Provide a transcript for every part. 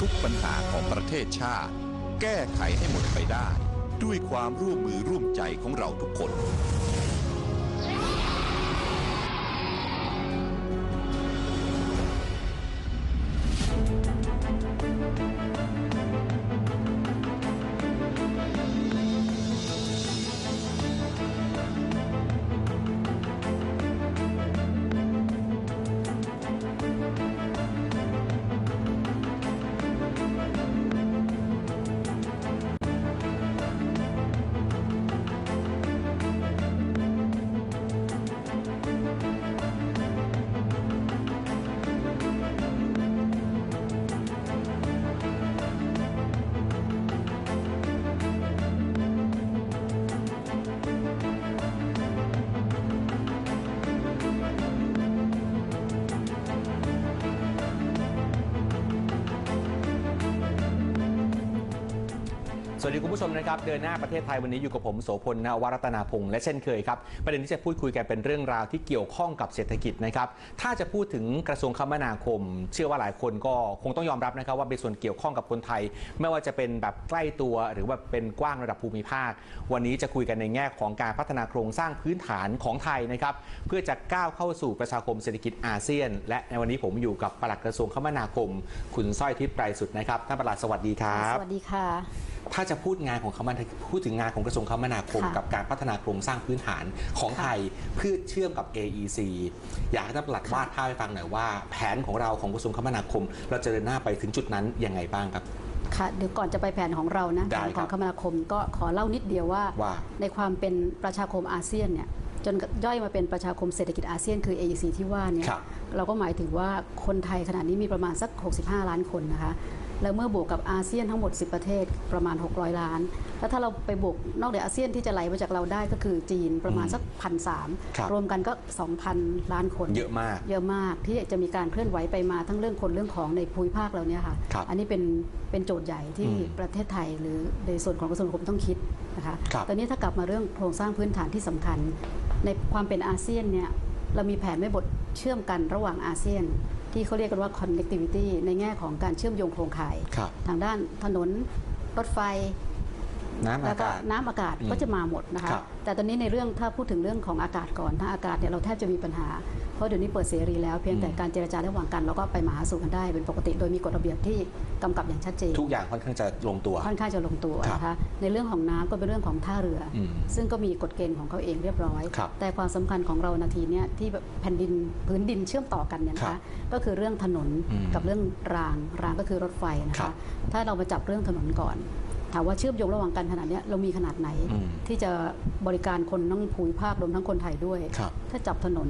ทุกปัญหาของประเทศชาติ แก้ไขให้หมดไปได้ ด้วยความร่วมมือร่วมใจของเราทุกคน สวัสดีคุณผู้ชมนะครับ เดินหน้าประเทศไทยวันนี้อยู่กับผมโสพลนวรัตนาพงษ์และเช่นเคยครับ ประเด็นที่จะพูดคุยกันเป็นเรื่องราวที่เกี่ยวข้องกับเศรษฐกิจนะครับ ถ้าจะพูดถึงกระทรวงคมนาคม เชื่อว่าหลายคนก็คงต้องยอมรับนะครับว่าเป็นส่วนเกี่ยวข้องกับคนไทย ไม่ว่าจะเป็นแบบใกล้ตัวหรือว่าเป็นกว้างระดับภูมิภาค วันนี้จะคุยกันในแง่ของการพัฒนาโครงสร้างพื้นฐานของไทยนะครับเพื่อจะก้าวเข้าสู่ประชาคมเศรษฐกิจอาเซียน และในวันนี้ผมอยู่กับปลัดกระทรวงคมนาคม คุณสร้อยทิพย์ไตรสุดนะครับท่านปลัดสวัสดีครับ สวัสดีค่ะ ถ้าจะพูดงานของคมนาพูดถึงงานของกระทรวงคมนาคม ค่ะกับการพัฒนาโครงสร้างพื้นฐานของค่ะไทยเพื่อเชื่อมกับ AEC อยากให้ท่านปลัดวาดภาพให้ฟังหน่อยว่า แผนของเราของกระทรวงคมนาคม เราจะเดินหน้าไปถึงจุดนั้นยังไงบ้างครับ ค่ะเดี๋ยวก่อนจะไปแผนของเรานะได้แผนคขรัอบงคมนาคมก็ขอเล่านิดเดียวว่า ว่า ในความเป็นประชาคมอาเซียนเนี่ยจนย่อยมาเป็นประชาคมเศรษฐกิจอาเซียนคือ AEC ที่ว่าเนี่ยครับ เราก็หมายถึงว่าคนไทยขณะนี้มีประมาณสัก 65 ล้านคนนะคะ แล้วเมื่อบวกกับอาเซียนทั้งหมด 10 ประเทศประมาณ 600 ล้าน แล้วถ้าเราไปบวกนอกเหนืออาเซียนที่จะไหลมาจากเราได้ก็คือจีนประมาณสักพันสามครับรวมกันก็ 2,000 ล้านคน เยอะมาก เยอะมากที่จะมีการเคลื่อนไหวไปมาทั้งเรื่องคนเรื่องของในภูมิภาคเราเนี่ยค่ะครับอันนี้เป็นเป็นโจทย์ใหญ่ที่อืมประเทศไทย หรือในส่วนของกระทรวงคมต้องคิดนะคะครับตอนนี้ถ้ากลับมาเรื่องโครงสร้างพื้นฐานที่สำคัญ ในความเป็นอาเซียนเนี่ยเรามีแผนไม่บทเชื่อมกันระหว่างอาเซียน ที่เขาเรียกกันว่า connectivity ในแง่ของการเชื่อมโยงโครงข่ายครับทางด้านถนนรถไฟ น้ำแล้อาวก็กาศน้ำอากาศอืมก็จะมาหมดนะคะ ครับแต่ตอนนี้ในเรื่องถ้าพูดถึงเรื่องของอากาศก่อนถ้าอากาศเนี่ยเราแทบจะมีปัญหา เพราะเดี๋ยวนี้เปิดเสรีแล้วเพียงแต่อืม การเจรจาระหว่างกันเราก็ไปมาหาสู่กันได้เป็นปกติโดยมีกฎระเบียบที่กำกับอย่างชัดเจน ทุกอย่างค่อนข้างจะลงตัว ค่อนข้างจะลงตัวครับนะคะในเรื่องของน้ำก็เป็นเรื่องของท่าเรืออมซึ่งก็มีกฎเกณฑ์ของเขาเองเรียบร้อย ครับแต่ความสำคัญของเรานาทีเนี้ยที่แบบแผ่นดินพื้นดินเชื่อมต่อกันเนี่ยนะครัคะบก็คือเรื่องถนนอืมกับเรื่องรางรางก็คือรถไฟนะครัคะบถ้าเรามาจับเรื่องถนนก่อน ถามว่าเชื่อมโยงระหว่างกันขนาดเนี้ยเรามีขนาดไหนอืมที่จะบริการคนทั้งภูมิภาครวมทั้งคนไทยด้วยครับถ้าจับถนน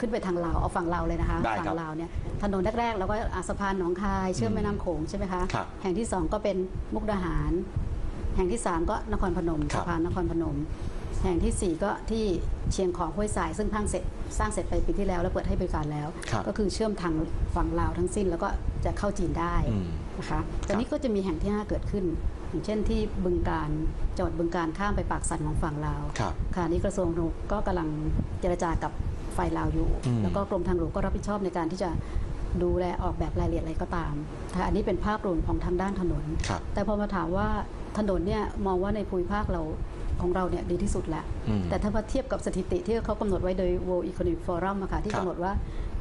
ขึ้นไปทางลาวเอาฝั่งลาวเลยนะคะได้ฝั่ครังบลาวเนี่ยถนนแรกๆเราก็อะสะพานหนองคาย เชื่อมอืมแม่น้ำโขงใช่ไหมคะครับแห่งที่สองก็เป็นมุกดาหาร แห่งที่สามก็นครพนมครัสะบพานนครพนม แห่งที่สี่ก็ที่เชียงของห้วยทราย ซึ่งพังเสร็จสร้างเสร็จไปปีที่แล้วแล้วเปิดให้บริการแล้วครับก็คือเชื่อมทางฝั่งลาวทั้งสิ้นแล้วก็จะเข้าจีนได้อืมนะคะตอนนี้ก็จะมีแห่งที่ 5 เกิดขึ้น อย่างเช่นที่บึงการจังหวัดบึงการข้ามไปปากสันของฝั่งลาวครับค่ะนี่กระทรวงทางหลวงก็กำลังเจรจากับฝ่ายลาวอยู่อืมแล้วก็กรมทางหลวงก็รับผิดชอบในการที่จะดูแลออกแบบรายละเอียดอะไรก็ตามค่ะอันนี้เป็นภาพรวมของทางด้านถนนครับแต่พอมาถามว่าถนนเนี่ยมองว่าในภูมิภาคเราของเราเนี่ยดีที่สุดแล้วอืมแต่ถ้ามาเทียบกับสถิติที่เขากำหนดไว้โดย World Economic Forum อะค่ะที่ครับกำหนดว่า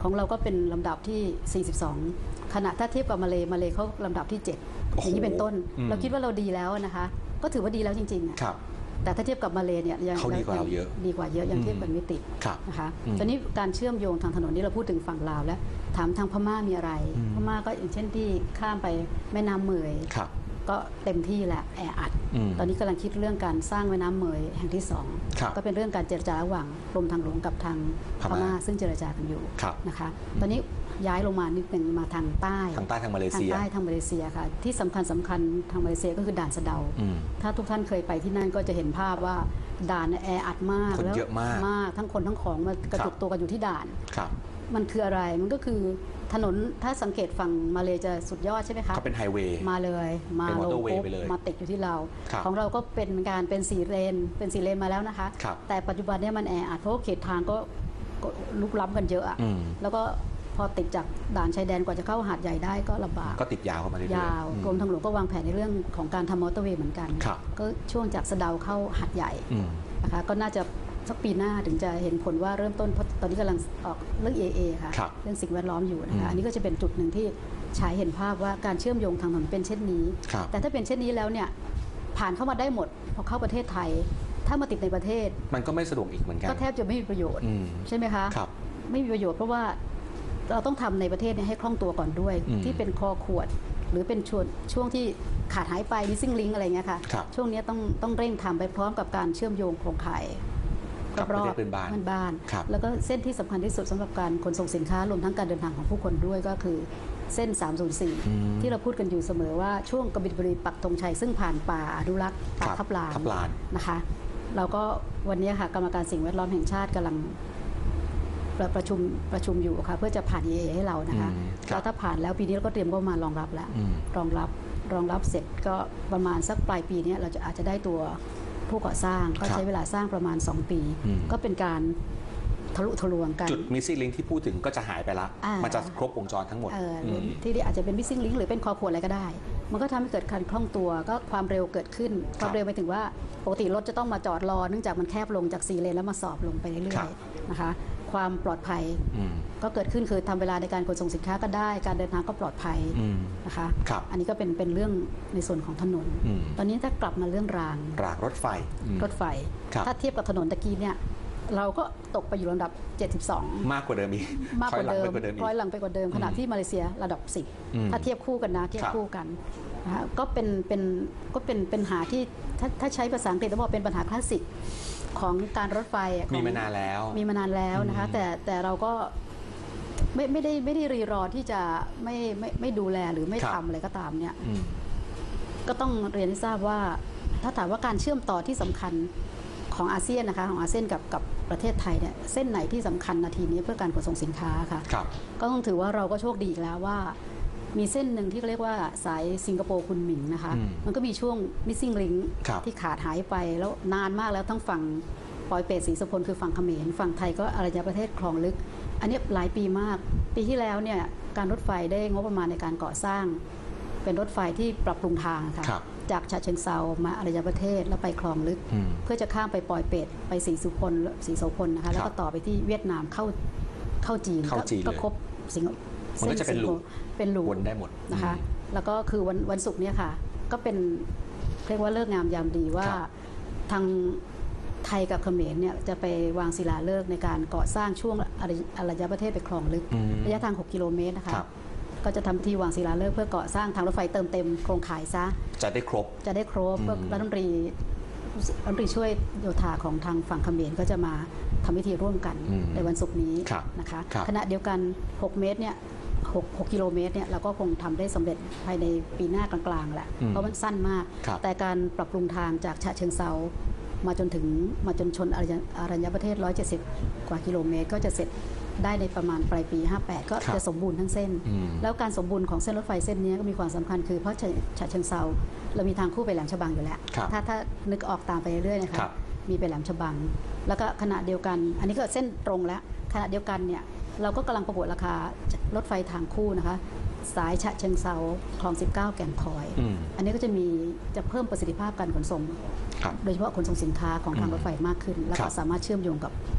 ของเราก็เป็นลำดับที่ 42 ขณะถ้าเทียบกับมาเลมาเลเขาลำดับที่7โอ้โหอย่างนี้เป็นต้นอืมเราคิดว่าเราดีแล้วนะคะก็ถือว่าดีแล้วจริงๆอะครับแต่ถ้าเทียบกับมาเลเนี่ยยังเขาดีกว่าเราเยอะดีกว่าเยอะยังอืมเทียบกันไม่ติดครับนะคะอืมตอนนี้การเชื่อมโยงทางถนนนี่เราพูดถึงฝั่งลาวแล้ว ถามทางพม่ามีอะไรอืมพม่าก็อย่างเช่นที่ข้ามไปแม่น้ำเมยครับก็เต็มที่แหละแออัดอืมตอนนี้กำลังคิดเรื่องการสร้างแม่น้ำเมยแห่งที่สองครับก็เป็นเรื่องการเจรจาระหว่างกรมทางหลวงกับทางพพม่าม่าซึ่งเจรจากันอยู่ครับนะคะ ตอนนี้ ย้ายลงมานิดหนึ่งมาทางใต้ทางใต้ทางมาเลทางเซียใต้ทางมาเลเซียค่ะ ที่สำคัญสำคัญทางมาเลเซียก็คือด่านสะเดาอืมถ้าทุกท่านเคยไปที่นั่นก็จะเห็นภาพว่าด่านเนี่ยแออัดมากคนแล้วเยอะมากมากทั้งคนทั้งของมากระจุกตัวกันอยู่ที่ด่านครับมันคืออะไร มันก็คือถนน ถ้าสังเกตฝั่งมาเลจะสุดยอดใช่ไหมคะเขาเป็นไฮเวย์ มาเลย มาเป็นลง motorway ปุ๊บไปเลยมาติดอยู่ที่เราครับของเราก็เป็นการเป็นสีเลน เป็นสีเลนมาแล้วนะคะครับแต่ปัจจุบันเนี่ยมันแออัดเพราะว่าเขตทางก็ก็ลุกล้ำกันเยอะอะอืมแล้วก็พ อติดจากด่านชายแดนกว่าจะเข้าหาดใหญ่ได้ก็ลำบากก็ติดยาวเข้ามาเรื่อยๆยาวอืม กรมทางหลวงก็วางแผนในเรื่องของการทำมอเตอร์เวย์เหมือนกันครับ ก็ช่วงจากสะเดาเข้าหาดใหญ่อืม นะคะก็น่าจะสักปีหน้าถึงจะเห็นผลว่าเริ่มต้นเพราะตอนนี้กำลังออกเรื่อง AA ค่ะครับเรื่องสิ่งแวดล้อมอยู่นะอืม คะอันนี้ก็จะเป็นจุดหนึ่งที่ฉายเห็นภาพว่าการเชื่อมโยงทางถนนเป็นเช่นนี้ ครับ แต่ถ้าเป็นเช่นนี้แล้วเนี่ยผ่านเข้ามาได้หมดพอเข้าประเทศไทย ถ้ามาติดในประเทศ มันก็ไม่สะดวกอีกเหมือนกันก็แทบจะไม่มีประโยชน์ อืม ใช่ไหมคะ ครับ ไม่มีประโยชน์เพราะว่า เราต้องทำในประเทศเนี้ให้คล่องตัวก่อนด้วยอืมที่เป็นคอขวด หรือเป็นช่วงช่วงที่ขาดหายไป missing link อะไรเงี้ยค่ะครับช่วงนี้ต้องต้องเร่งทำไปพร้อมกับการเชื่อมโยงโครงข่ายกับประเทศเพื่อนบ้านเพื่อนบ้านครับแล้วก็เส้นที่สำคัญที่สุดสำหรับการขนส่งสินค้ารวมทั้งการเดินทางของผู้คนด้วยก็คือเส้น 304 ที่เราพูดกันอยู่เสมอว่าช่วงกบินบุรีปักธงชัยซึ่งผ่านป่าอนุรักษ์ป่าครับทับลานทับลานนะคะ เราก็วันนี้ค่ะกรรมการสิ่งแวดล้อมแห่งชาติกำลัง ประประชุมประชุมอยู่ค่ะเพื่อจะผ่าน EA ให้เรานะคะอืมครับแล้วถ้าผ่านแล้วปีนี้เราก็เตรียมก็มารองรับแล้วอืมรองรับรองรับเสร็จก็ประมาณสักปลายปีเนี้เราจะอาจจะได้ตัวผู้ก่อสร้างก็ครับใช้เวลาสร้างประมาณ 2 ปีอืมก็เป็นการทะลุทะลวงกัน จุดมิสซิ n ลิงที่พูดถึงก็จะหายไปละอ่ามัมันจะครบวงจรทั้งหมดเอออมที่ที่อาจจะเป็น missing link หรือเป็นคอขวดอะไรก็ได้ มันก็ทำให้เกิดการคล่องตัวก็ความเร็วเกิดขึ้น ความเร็วไปถึงว่าปกติรถจะต้องมาจอดรอ เนื่องจากมันแคบลงจาก4เลนแล้วมาสอบลงไปเรื่ครัอยบๆนะคะ ความปลอดภัยอืมก็เกิดขึ้นคือทำเวลาในการขนส่งสินค้าก็ได้ การเดินทางก็ปลอดภัยอืมนะคะครับอันนี้ก็เป็นเป็นเรื่องในส่วนของถนนอืมตอนนี้ถ้ากลับมาเรื่องราง รางรถไฟอืมรถไฟครับถ้าเทียบกับถนนตะกี้เนี่ยเราก็ตกไปอยู่ระดับ 72 มากกว่าเดิมอีกมากกว่าเดิถมอยหลังไปกว่าเดิมอีกร้อยหลังไปกว่าเดิมขณะที่มาเลเซียระดับอืม10 ถ้าเทียบคู่กันนะเทียบครับคู่กันนะฮะก็เป็นเป็นก็เป็นปัญหาที่ถ้าถ้าใช้ภาษาอังกฤษต้องบอกเป็นปัญหาคลาสสิก ของการรถไฟอะของมีมานานแล้ว มีมานานแล้วนะคะ อืม แต่แต่เราก็ไม่ไม่ได้ไม่ได้รีรอที่จะไม่ไม่ไม่ดูแลหรือไม่ครับทำอะไรก็ตามเนี่ย อืม ก็ต้องเรียนให้ทราบว่า ถ้าถามว่าการเชื่อมต่อที่สำคัญของอาเซียนนะคะ ของอาเซียนกับกับประเทศไทยเนี่ยเส้นไหนที่สำคัญนาทีนี้เพื่อการขนส่งสินค้าค่ะ ครับ ก็ต้องถือว่าเราก็โชคดีอีกแล้วว่า มีเส้นหนึ่งที่เรียกว่าสายสิงคโปร์คุณหมิงนะคะอืมมันก็มีช่วง missing link ครับที่ขาดหายไปแล้วนานมากแล้วทั้งฝั่งปอยเปตศรีสุพลคือฝั่งเขมรฝั่งไทยก็อารยประเทศคลองลึก อันนี้หลายปีมาก ปีที่แล้วเนี่ยการรถไฟได้งบประมาณในการก่อสร้าง เป็นรถไฟที่ปรับปรุงทางค่ะครับจากฉะเชิงเซามาอารยประเทศแล้วไปคลองลึกอืมเพื่อจะข้ามไปปอยเปตไปศรีสุพลศรีโสพลนะคะแล้วครัก็บต่อไปที่เวียดนามเข้าเข้าจีนเข้าจีนก็เลยครบสิงค มันก็จะเป็นส้สิงคโป loop ร์เป็นลูวนได้หมดนะคะอืมแล้วก็คือวันวันศุกร์เนี่ยค่ะ ก็เป็นเรียกว่าเลิกษ์งามยามดีว่าครับทางไทยกับเขมรเนี่ยจะไปวางศิลาฤกษ์ในการก่อสร้างช่วงอารยอารยประเทศไปคลองลึกอืมระยะทาง 6 กิโลเมตรนะคะครับก็จะทำพิธีวางศิลาฤกษ์เพื่อก่อสร้างทางรถไฟเติมเต็มโครงข่ายซะ จะได้ครบ จะได้ครบอืมก็รัฐมนตรีรัฐมนตรีช่วยโยธาของทางฝั่งเขมรก็จะมาทำพิธีร่วมกันอืมในวันศุกร์นี้ครับนะคะครับขณะเดียวกัน 6 เมตรเนี่ย 6 6กิโลเมตรเนี่ยเราก็คงทำได้สำเร็จภายในปีหน้ากลางๆแหละอืมเพราะมันสั้นมากครับแต่การปรับปรุงทางจากฉะเชิงเซามาจนถึงมาจนชนอรัญอรัญญประเทศ 170 กว่ากิโลเมตร ก็จะเสร็จได้ในประมาณปลายปี 58 ก็ครับจะสมบูรณ์ทั้งเส้นอืมแล้วการสมบูรณ์ของเส้นรถไฟเส้นนี้ก็มีความสำคัญคือเพราะฉะฉะเชิงเซาเรามีทางคู่ไปแหลมฉบังอยู่แล้วครับถ้าถ้านึกออกตามไปเรื่อยๆนะคะครับมีไปแหลมฉบัง แล้วก็ขณะเดียวกัน อันนี้ก็เส้นตรงแล้วขณะเดียวกันเนี่ย เราก็กำลังประกวดราคารถไฟทางคู่นะคะ สายฉะเชิงเซาคลอง 19 แก่งคอย อืม อันนี้ก็จะมีจะเพิ่มประสิทธิภาพการขนส่ง ครับ โดยเฉพาะขนส่งสินค้าของทางอืมรถไฟมากขึ้น แล้วครัก็บ สามารถเชื่อมโยงกับเ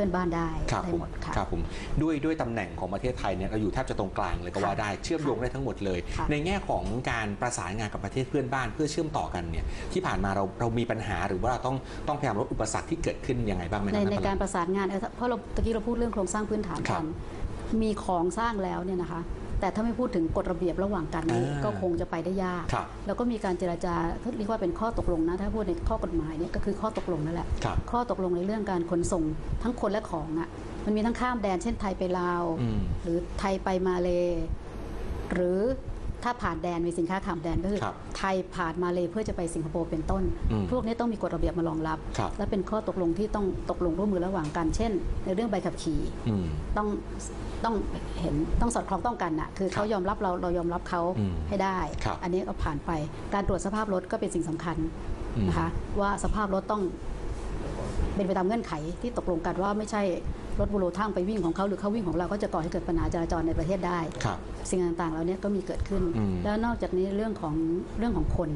พื่อนบ้านได้ครับได้ผมหมดค่ะ ครับผมด้วยด้วยตำแหน่งของประเทศไทยเนี่ยเราอยู่แทบจะตรงกลางเลยก็ว่าได้เชื่อมโยงได้ทั้งหมดเลย ค่ะในแง่ของการประสานงานกับประเทศเพื่อนบ้านเพื่อเชื่อมต่อกันเนี่ยที่ผ่านมาเราเรามีปัญหาหรือว่าเราต้องต้องพยายามลดอุปสรรคที่เกิดขึ้นยังไงบ้างไหมในองในพลังการประสานงานเออเพราะเราตะกี้เราพูดเรื่องโครงสร้างพื้นฐานครักับนมีของสร้างแล้วเนี่ยนะคะ แต่ถ้าไม่พูดถึงกฎระเบียบระหว่างกันนี่อ่าก็คงจะไปได้ยากครับแล้วก็มีการเจราจาเรียกว่าเป็นข้อตกลงนะ ถ้าพูดในข้อกฎหมายเนี่ยก็คือข้อตกลงนั่นแหละครับข้อตกลงในเรื่องการขนส่งทั้งคนและของอะ่ะ มันมีทั้งข้ามแดนเช่นไทยไปลาวอืมหรือไทยไปมาเล หรือ ถ้าผ่านแดนมีสินค้าข้ามแดนก็คือครับไทยผ่านมาเลเพื่อจะไปสิงคโปร์เป็นต้น อืมพวกนี้ต้องมีกฎระเบียบมารองรับ ครับและเป็นข้อตกลงที่ต้องตกลงร่วมมือระหว่างกัน เช่น ในเรื่องใบขับขี่อืมต้องต้องเห็นต้องสอดคล้องต้องกันนะคือเขายอมรับเราเรายอมรับเขาอืมให้ได้ ครับอันนี้ก็ผ่านไปการตรวจสภาพรถก็เป็นสิ่งสำคัญอืม นะคะว่าสภาพรถต้อง เป็นไปตามเงื่อนไขที่ตกลงกันว่าไม่ใช่ รถบุโรทั้งไปวิ่งของเขาหรือเขาวิ่งของเราก็จะก่อให้เกิดปัญหาจราจรในประเทศได้ ครับ สิ่งต่างๆเหล่านี้ก็มีเกิดขึ้น อืมแล้วนอกจากนี้เรื่องของเรื่องของคน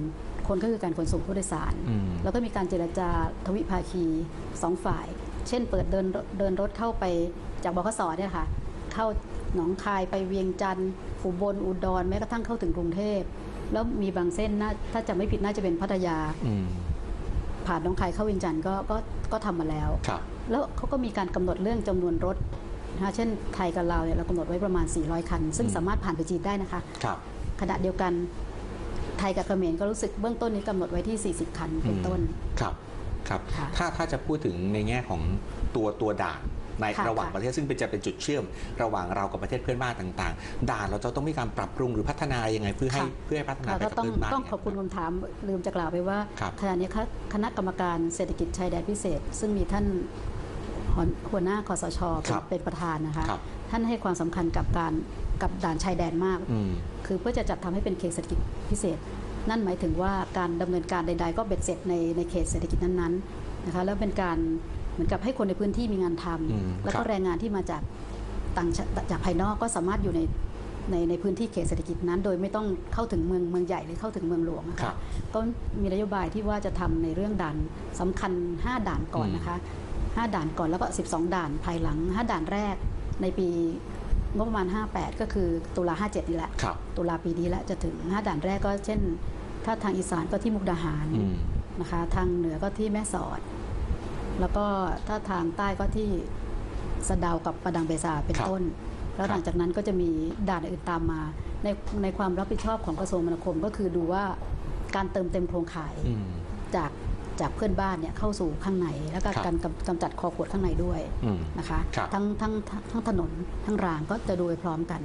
คนก็คือการขนส่งผู้โดยสาร อืม แล้วก็มีการเจรจาทวิภาคีสองฝ่าย เช่น เปิดเดินเดินรถเข้าไปจากบขสเนี่ยค่ะ เข้าหนองคายไปเวียงจันทร์อุบลอุดรแม้กระทั่งเข้าถึงกรุงเทพ แล้วมีบางเส้นน่าถ้าจะไม่ผิดน่าจะเป็นพัทยา อืมผ่านหนองคายเข้าเวียงจันทร์ก็ก็ก็ทำมาแล้ว ครับ แล้วเขาก็มีการกำหนดเรื่องจำนวนรถนะคะเช่นไทยกับลาวเนี่ยเรากำหนดไว้ประมาณ 400 คัน ซึ่งอืมสามารถผ่านไปจีนได้นะคะครับขณะเดียวกันไทยกับเขมรก็รู้สึกเบื้องต้นนี้กำหนดไว้ที่ 40 คันเป็นต้นครับครับค่ะถ้าถ้าจะพูดถึงในแง่ของตัวตัวด่านในค่ะระหว่างค่ะประเทศซึ่งเป็นจะเป็นจุดเชื่อม ระหว่างเรากับประเทศเพื่อนบ้านต่างๆ ด่านเราจะต้องมีการปรับปรุงหรือพัฒนายังไงเพื่อให้ค่ะเพื่อให้พัฒนาค่ะไปก็กับต้องเพื่อนบ้านต้องเนี่ยขอบคุณคำถามลืมจะกล่าวไปว่าครับขณะนี้คคณะกรรมการเศรษฐกิจชายแดนพิเศษ ซึ่งมีท่าน หัวหัวหน้าคอสชเป็นครับเป็นประธานนะคะ ครับท่านให้ความสำคัญกับการกับด่านชายแดนมาก อืม คือเพื่อจะจัดทำให้เป็นเขตเศรษฐกิจพิเศษ นั่นหมายถึงว่าการดำเนินการใด ๆ ก็เบ็ดเสร็จในในเขตเศรษฐกิจนั้นๆนะคะแล้วเป็นการเหมือนกับให้คนในพื้นที่มีงานทำอืมแล้วครัก็บ แรงงานที่มาจากต่างชาจากภายนอกก็สามารถอยู่ในในในพื้นที่เขตเศรษฐกิจนั้น โดยไม่ต้องเข้าถึงเมืองเมืองใหญ่หรือเข้าถึงเมืองหลวงนะครัคะบก็มีนโยบายที่ว่าจะทำในเรื่องด่านสำคัญ 5 ด่านก่อนอืมนะคะ 5 ด่านก่อนแล้วก็ 12 ด่านภายหลัง 5 ด่านแรกในปีงบประมาณ 58 ก็คือตุลา57 นี่แหละครับตุลาปีนี้แล้วจะถึง 5 ด่านแรกก็เช่น ถ้าทางอีสานก็ที่มุกดาหารอืมนะคะ ทางเหนือก็ที่แม่สอด แล้วก็ถ้าทางใต้ก็ที่สะเดาวกับประดังเบซาเป็นครับต้น แล้วครับหลังจากนั้นก็จะมีด่านอื่นตามมา ในในความรับผิดชอบของกระทรวงมนาคมก็คือดูว่าการเติมเต็มโครงข่ายอืมจาก จากเพื่อนบ้านเนี่ยเข้าสู่ข้างใน แล้วก็ครับการกำกำจัดคอขวดข้างในด้วยอืมนะคะครับทั้งทั้งทั้งทั้งถนนทั้งรางก็จะดูไปพร้อมกัน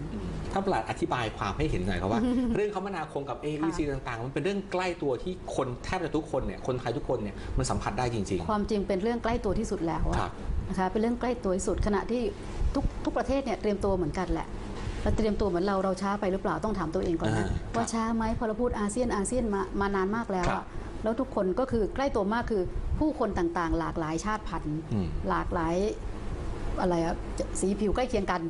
ถ้าประหลัดอธิบายความให้เห็นหน่อยครับว่า เรื่องคมนาคมกับ AEC ต่าง ๆ มันเป็นเรื่องใกล้ตัวที่คนแทบจะทุกคนเนี่ยคนไทยทุกคนเนี่ยมันสัมผัสได้จริงความจริงเป็นเรื่องใกล้ตัวที่สุดแล้วอะครับนะคะเป็นเรื่องใกล้ตัวที่สุดขณะที่ทุกทุกประเทศเนี่ยเตรียมตัวเหมือนกันแหละเราเตรียมตัวเหมือนเราเราช้าไปหรือเปล่าต้องถามตัวเองก่อนอ่านะครับว่าช้าไหมพอเราพูดอาเซียนอาเซียนมามานานมากแล้วครัอะบ แล้วทุกคนก็คือใกล้ตัวมากคือผู้คนต่างๆ หลากหลายชาติพันธุ์ อืม หลากหลายอะไรอะสีผิวใกล้เคียงกัน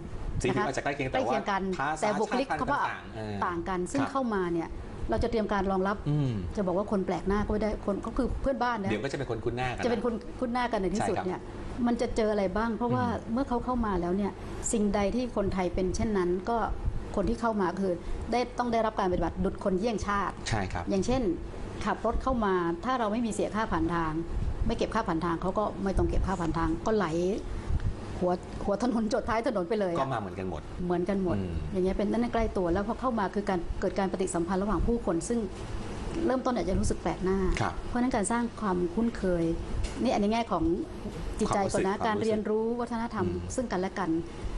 สีผิวนะคะอาจจะใกล้เคียงแต่ใกล้เคียงกันว่าภาษาแต่บุคลิกชาติพันธุ์เขาว่าต่างๆเออต่างกัน ซึ่งครับ เข้ามาเนี่ยเราจะเตรียมการรองรับ อืมจะบอกว่าคนแปลกหน้าก็ไม่ได้คนก็คือเพื่อนบ้านนะเดี๋ยวก็จะเป็นคนคุ้นหน้ากัน จะเป็นคนคุ้นหน้ากันในที่สุดใช่ครับเนี่ยมันจะเจออะไรบ้าง เพราะว่าเมื่อเขาเข้ามาแล้วเนี่ยสิ่งใดที่คนไทยเป็นเช่นนั้น ก็คนที่เข้ามาคือได้ต้องได้รับการปฏิบัติดุจคนเยี่ยงชาติ ใช่ครับ อย่างเช่น ขับรถเข้ามา ถ้าเราไม่มีเสียค่าผ่านทาง ไม่เก็บค่าผ่านทางเขาก็ไม่ต้องเก็บค่าผ่านทาง ก็ไหลหัวหัวถนนจดท้ายถนนไปเลยก็อะมาเหมือนกันหมด เหมือนกันหมดอืมอย่างเงี้ยเป็นนั่นใกล้ตัวแล้วพอเข้ามาคือการเกิดการปฏิสัมพันธ์ระหว่างผู้คนซึ่ง เริ่มต้นอาจจะรู้สึกแปลกหน้า ครับเพราะฉะนั้นการสร้างความคุ้นเคย นี่อันในแง่ของจิตใจก่อนนะความรู้สึก การเรียนรู้วัฒนธรรมอืมซึ่งกันและกัน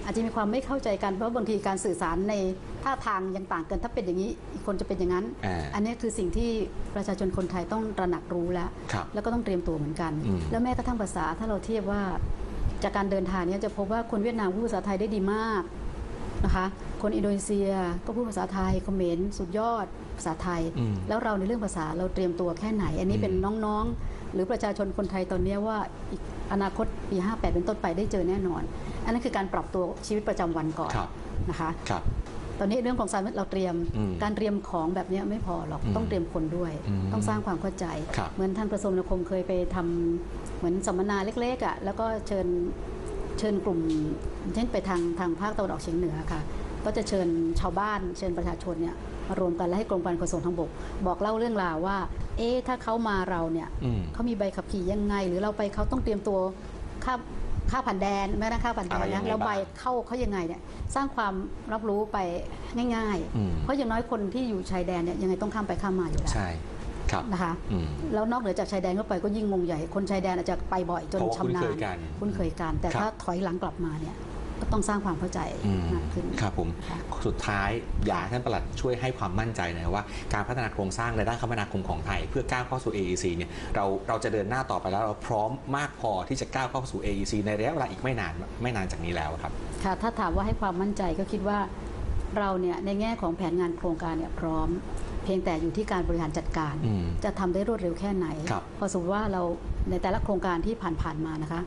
อาจจะมีความไม่เข้าใจกัน เพราะบางทีการสื่อสารในท่าทางยังต่างกันถ้าเป็นอย่างนี้อีกคนจะเป็นอย่างนั้น อ่าอันนี้คือสิ่งที่ประชาชนคนไทยต้องตระหนักรู้แล้ว ครับแล้วก็ต้องเตรียมตัวเหมือนกัน อืม แล้วแม้กระทั่งภาษาถ้าเราเทียบว่า จากการเดินทางเนี้จะพบว่าคนเวียดนามพูดภาษาไทยได้ดีมากนะคะ คนอินโดนีเซียก็พูดภาษาไทยเขมรสุดยอด ภาษาไทยอืมแล้วเราในเรื่องภาษาเราเตรียมตัวแค่ไหน อันนี้เป็นอืมน้องๆ หรือประชาชนคนไทยตอนเนี้ยว่าอีกอนาคตปี 58 เป็นต้นไปได้เจอแน่นอน อันนั้นคือการปรับตัวชีวิตประจำวันก่อนครับนะคะครับตอนนี้เรื่องของสารเราเตรียมอืมการเตรียมของแบบเนี้ยไม่พอหรอกอืมต้องเตรียมคนด้วยอืมต้องสร้างความเข้าใจครับเหมือนท่านประสมนคมเคยไปทำเหมือนสัมมนาเล็กๆอะแล้วก็เชิญเชิญกลุ่มเช่นไปทางทางภาคตะวันออกเฉียงเหนือค่ะ ก็จะเชิญชาวบ้าน เชิญประชาชนเนี่ยมารวมกันและให้กรมการขนส่งทางบก บอกเล่าเรื่องราวว่า เอ๊ะถ้าเขามาเราเนี่ยอืมเขามีใบขับขี่ยังไง หรือเราไปเขาต้องเตรียมตัวค่าค่าผ่านแดนแม้กระทั่งค่าผ่านแดนอะไรยังนะไงแล้วใบบ้างเข้าเขายังไงเนี่ยสร้างความรับรู้ไปง่ายอืมๆเพราะอย่างน้อยคนที่อยู่ชายแดนเนี่ยยังไงต้องข้ามไปข้ามมาอยู่แล้วใช่ครับนะคะอืมแล้วนอกเหนือจากชายแดนเข้าไปก็ยิ่งงงใหญ่ คนชายแดนอาจจะไปบ่อยจนเพราะว่าชำนาคุ้นเคญยกันคุ้นเคยกัน แต่ครับถ้าถอยหลังกลับมาเนี่ย ก็ต้องสร้างความเข้าใจอืมมากขึ้นครับผมค่ะสุดท้ายอยากให้ท่านประหลัดช่วยให้ความมั่นใจหน่อยว่าการพัฒนาโครงสร้างในด้านคมนาคมของไทย เพื่อก้าวเข้าสู่ AEC เนี่ยเราเราจะเดินหน้าต่อไปแล้วเราพร้อมมากพอที่จะก้าวเข้าสู่ AEC ในระยะเวลาอีกไม่นานไม่นานจากนี้แล้วครับค่ะถ้าถามว่าให้ความมั่นใจก็คิดว่าเราเนี่ยในแง่ของแผนงานโครงการเนี่ยพร้อม เพียงแต่อยู่ที่การบริหารจัดการอืมจะทำได้รวดเร็วแค่ไหนครับพอสมมติว่าเราในแต่ละโครงการที่ผ่านๆมานะคะ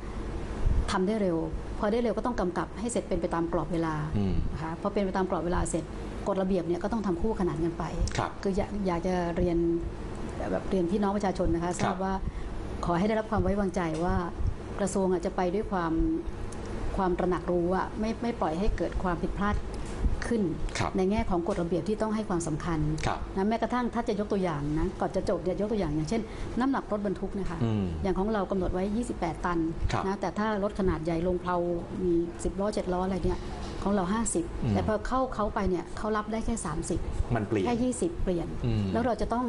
ทำได้เร็วพ ออได้เร็วก็ต้องกำกับให้เสร็จเป็นไปตามกรอบเวลาอืมนะคะพอเป็นไปตามกรอบเวลาเสร็จกฎระเบียบเนี่ยก็ต้องทำคู่ขนานกันไปครับคืออยากอยากจะเรียนแบบเรียนพี่น้องประชาชนนะคะทราบว่าขอให้ได้รับความไว้วางใจว่ากระทรวงอาจจะไปด้วยความความตระหนักรู้ว่าไม่ไม่ปล่อยให้เกิดความผิดพลาด ขึ้นครับในแง่ของกฎระเบียบที่ต้องให้ความสำคัญครับนะแม้กระทั่งถ้าจะยกตัวอย่างนะก่อนจะจบเนี่ยยกตัวอย่างอย่างเช่น น้ำหนักรถบรรทุกเนะคะอืมอย่างของเรากำหนดไว้ 28 ตันครับนะแต่ถ้ารถขนาดใหญ่ลงเพลามี 10ล้อ7ล้ออะไรเนี่ยของเราอืม50 แต่พอเข้าเขาไปเนี่ยเขารับได้แค่ 30 มันเปลี่ยนแค่20 เปลี่ยนอืมแล้วเราจะต้อง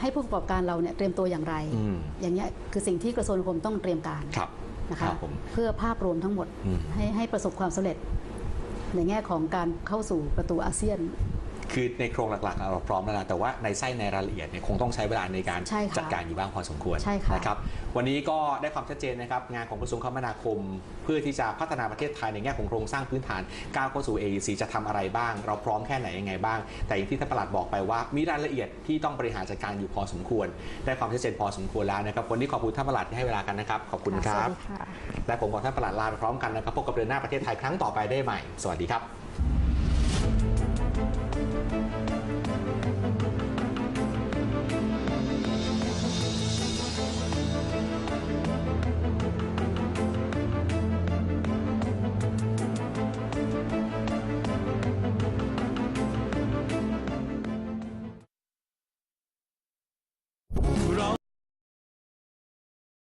ให้ผู้ประกอบการเราเนี่ยเตรียมตัวอย่างไรอืมอย่างเงี้ยคือสิ่งที่กระทรวงคมต้องเตรียมการครับนะครัคะบผมเพื่อภาพรวมทั้งหมดอืมให้ให้ประสบความสำเร็จ ในแง่ของการเข้าสู่ประตูอาเซียน คือในโครงหลักๆเราพร้อมแล้วนะแต่ว่าในไส้ในรายละเอียดเนี่ยคงต้องใช้เวลาในการใช่ค่ะจัดการอยู่บ้างพอสมควรใช่ค่ะ นะครับวันนี้ก็ได้ความชัดเจนนะครับงานของกระทรวงคมนาคม เพื่อที่จะพัฒนาประเทศไทยในแง่ของโครงสร้างพื้นฐานก้าวเข้าสู่ AEC จะทำอะไรบ้าง เราพร้อมแค่ไหนยังไงบ้าง แต่อย่างที่ท่านประหลัดบอกไปว่ามีรายละเอียดที่ต้องบริหารจัดการอยู่พอสมควร ได้ความชัดเจนพอสมควรแล้วนะครับวันนี้ขอบคุณท่านประหลัดที่ให้เวลากันนะครับขอบคุณครับสวัสดีค่ะ และผมกับท่านประหลัดลาไปพร้อมกันนะครับพบกับเดือนหน้าประเทศไทยครั้งต่อไปได้ใหม่ สวัสดีครับ